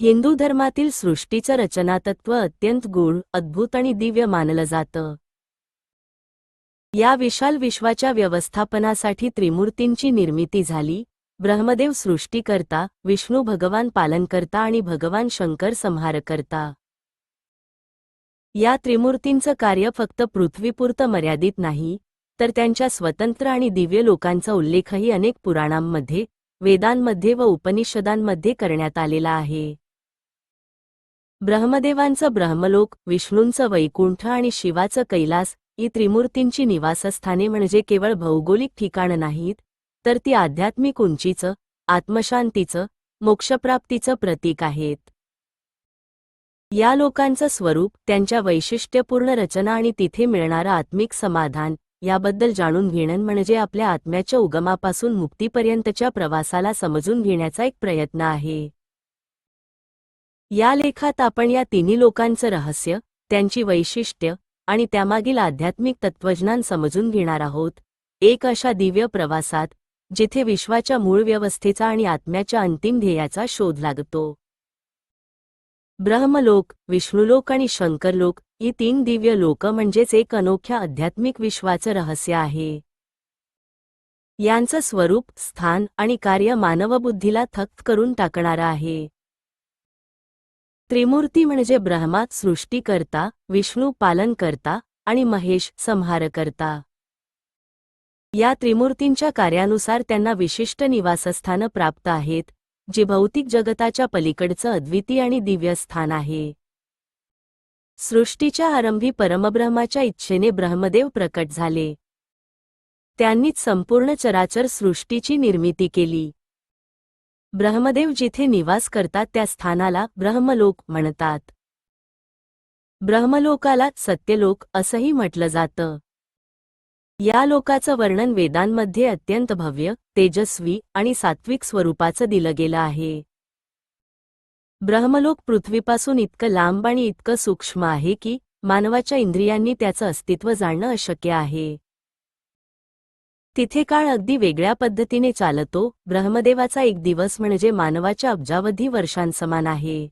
हिंदू धर्मातील सृष्टीचं रचनातत्व अत्यंत गूढ अद्भुत आणि दिव्य मानलं जातं. या विशाल विश्वाच्या व्यवस्थापनासाठी त्रिमूर्तींची निर्मिती झाली. ब्रह्मदेव सृष्टीकर्ता विष्णू भगवान पालनकर्ता आणि भगवान शंकर संहारकर्ता. या त्रिमूर्तींचं कार्य फक्त पृथ्वीपुरतं मर्यादित नाही तर त्यांच्या स्वतंत्र आणि दिव्य लोकांचा उल्लेखही अनेक पुराणांमध्ये वेदांमध्ये व उपनिषदांमध्ये करण्यात आलेला आहे. ब्रह्मदेवांचं ब्रह्मलोक विष्णूंचं वैकुंठ आणि शिवाचं कैलास ही त्रिमूर्तींची निवासस्थाने म्हणजे केवळ भौगोलिक ठिकाणं नाहीत तर ती आध्यात्मिक उंचीचं आत्मशांतीचं मोक्षप्राप्तीचं प्रतीक आहेत. या लोकांचं स्वरूप त्यांच्या वैशिष्ट्यपूर्ण रचना आणि तिथे मिळणारं आत्मिक समाधान याबद्दल जाणून घेणं म्हणजे आपल्या आत्म्याच्या उगमापासून मुक्तीपर्यंतच्या प्रवासाला समजून घेण्याचा एक प्रयत्न आहे. या लेखात आपण या तिन्ही लोकांचं रहस्य त्यांची वैशिष्ट्य आणि त्यामागील आध्यात्मिक तत्वज्ञान समजून घेणार आहोत. एक अशा दिव्य प्रवासात जिथे विश्वाच्या मूळ व्यवस्थेचा आणि आत्म्याच्या अंतिम ध्येयाचा शोध लागतो. ब्रह्मलोक विष्णुलोक आणि शंकरलोक ही तीन दिव्य लोक म्हणजेच एक अनोख्या आध्यात्मिक विश्वाचं रहस्य आहे. यांचं स्वरूप स्थान आणि कार्य मानवबुद्धीला थक्त करून टाकणारं आहे. त्रिमूर्ती म्हणजे ब्रह्मा सृष्टीकर्ता विष्णू पालनकर्ता आणि महेश संहारकर्ता या त्रिमूर्तींच्या कार्यानुसार त्यांना विशिष्ट निवासस्थानं प्राप्त आहेत जे भौतिक जगताच्या पलीकडचं अद्वितीय आणि दिव्य स्थान आहे. सृष्टीच्या आरंभी परमब्रह्माच्या इच्छेने ब्रह्मदेव प्रकट झाले. त्यांनीच संपूर्ण चराचर सृष्टीची निर्मिती केली. ब्रह्मदेव जिथे निवास करतात त्या स्थानाला ब्रह्मलोक म्हणतात. ब्रह्मलोकाला सत्यलोक असंही म्हटलं जातं. या लोकाचं वर्णन वेदांमध्ये अत्यंत भव्य तेजस्वी आणि सात्विक स्वरूपाचं दिलं गेलं आहे. ब्रह्मलोक पृथ्वीपासून इतकं लांब आणि इतकं सूक्ष्म आहे की मानवाच्या इंद्रियांनी त्याचं अस्तित्व जाणणं अशक्य आहे. तिथे काळ अगदी वेगळ्या पद्धतीने चालतो. ब्रह्मदेवाचा एक दिवस म्हणजे मानवाच्या अब्जावधी वर्षांसमान आहे.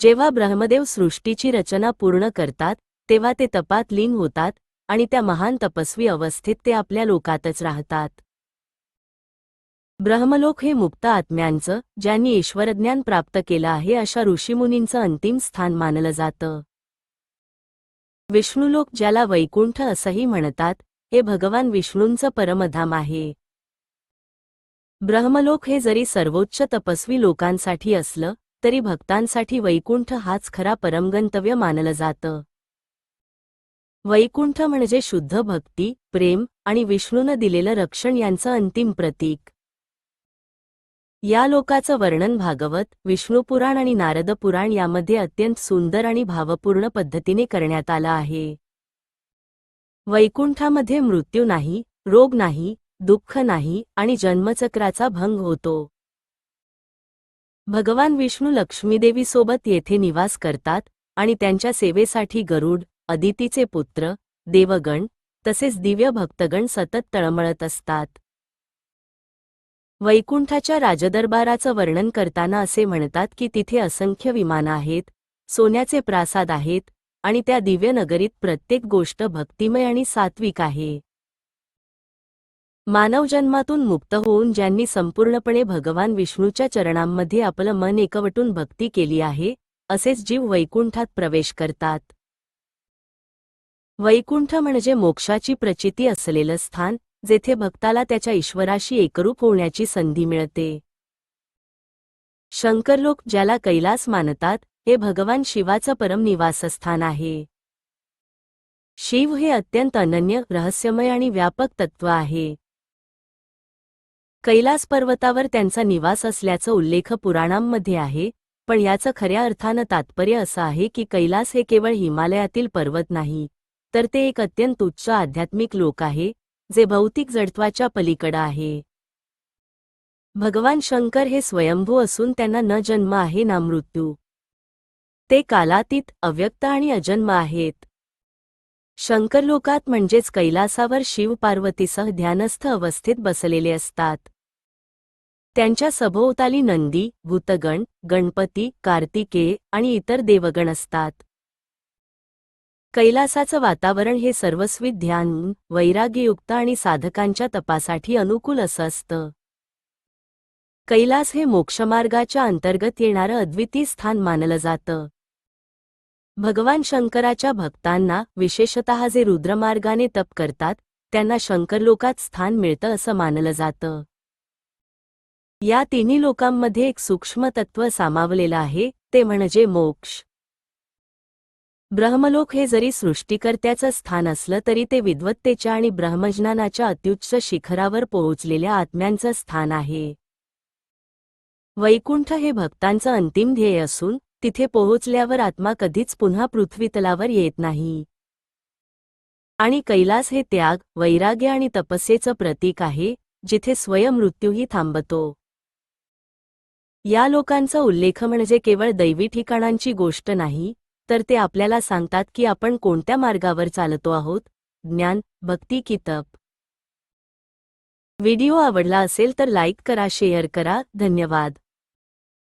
जेव्हा ब्रह्मदेव सृष्टीची रचना पूर्ण करतात तेव्हा ते तपात लीन होतात आणि त्या महान तपस्वी अवस्थेत ते आपल्या लोकातच राहतात. ब्रह्मलोक हे मुक्त आत्म्यांचं ज्यांनी ईश्वरज्ञान प्राप्त केलं आहे अशा ऋषीमुनींचं अंतिम स्थान मानलं जातं. विष्णुलोक ज्याला वैकुंठ असंही म्हणतात हे भगवान विष्णूंचं परमधाम आहे. ब्रह्मलोक हे जरी सर्वोच्च तपस्वी लोकांसाठी असलं तरी भक्तांसाठी वैकुंठ हाच खरा परमगंतव्य मानलं जातं. वैकुंठ म्हणजे शुद्ध भक्ती प्रेम आणि विष्णूनं दिलेलं रक्षण यांचं अंतिम प्रतीक. या लोकाचं वर्णन भागवत विष्णुपुराण आणि नारद पुराण यामध्ये अत्यंत सुंदर आणि भावपूर्ण पद्धतीने करण्यात आलं आहे. वैकुंठामध्ये मृत्यू नाही रोग नाही दुःख नाही आणि जन्मचक्राचा भंग होतो. भगवान विष्णू लक्ष्मीदेवीसोबत येथे निवास करतात आणि त्यांच्या सेवेसाठी गरुड अदितीचे पुत्र देवगण तसेच दिव्य भक्तगण सतत तळमळत असतात. वैकुंठाच्या राजदरबाराचं वर्णन करताना असे म्हणतात की तिथे असंख्य विमानं आहेत सोन्याचे प्रासाद आहेत आणि त्या दिव्य नगरीत प्रत्येक गोष्ट भक्तिमय आणि सात्विक आहे. मानवजन्मातून मुक्त होऊन ज्यांनी संपूर्णपणे भगवान विष्णूच्या चरणांमध्ये आपलं मन एकवटून भक्ती केली आहे असेच जीव वैकुंठात प्रवेश करतात. वैकुंठ म्हणजे मोक्षाची प्रचिती असलेलं स्थान जेथे भक्ताला त्याच्या ईश्वराशी एकरूप होण्याची संधी मिळते. शंकरलोक ज्याला कैलास मानतात हे भगवान शिवाचं परम निवासस्थान आहे. शिव हे अत्यंत अनन्य रहस्यमय आणि व्यापक तत्व आहे. कैलास पर्वतावर त्यांचा निवास असल्याचा उल्लेख पुराणांमध्ये आहे पण याचं खऱ्या अर्थानं तात्पर्य असं आहे की कैलास हे केवळ हिमालयातील पर्वत नाही तर ते एक अत्यंत उच्च आध्यात्मिक लोक आहे जे भौतिक जडत्वाच्या पलीकडं आहे. भगवान शंकर हे स्वयंभू असून त्यांना न जन्म आहे ना मृत्यू. ते कालातीत अव्यक्त आणि अजन्म आहेत. शंकरलोकात म्हणजेच कैलासावर शिव पार्वतीसह ध्यानस्थ अवस्थेत बसलेले असतात. त्यांच्या सभोवताली नंदी भूतगण गणपती कार्तिकेय आणि इतर देवगण असतात. कैलासाचं वातावरण हे सर्वस्वी ध्यान वैराग्ययुक्त आणि साधकांच्या तपासाठी अनुकूल असं असतं. कैलास हे मोक्षमार्गाच्या अंतर्गत येणारं अद्वितीय स्थान मानलं जातं. भगवान शंकराच्या भक्तांना विशेषतः जे रुद्रमार्गाने तप करतात त्यांना शंकरलोकात स्थान मिळतं असं मानलं जातं. या तिन्ही लोकांमध्ये एक सूक्ष्म तत्व सामावलेलं आहे ते म्हणजे मोक्ष. ब्रह्मलोक हे जरी सृष्टीकर्त्याचं स्थान असलं तरी ते विद्वत्तेच्या आणि ब्रह्मज्ञानाच्या अत्युच्च शिखरावर पोहोचलेल्या आत्म्यांचं स्थान आहे. वैकुंठ हे भक्तांचं अंतिम ध्येय असून तिथे पोहोचल्यावर आत्मा कधीच पुन्हा पृथ्वीतलावर येत नाही. आणि कैलास हे त्याग वैराग्य आणि तपस्येचं प्रतीक आहे जिथे स्वयंमृत्यूही थांबतो. या लोकांचा उल्लेख म्हणजे केवळ दैवी ठिकाणांची गोष्ट नाही तर ते आपल्याला सांगतात की आपण कोणत्या मार्गावर चालतो आहोत? ज्ञान भक्ती की तप. व्हिडिओ आवडला असेल तर लाईक करा शेअर करा धन्यवाद.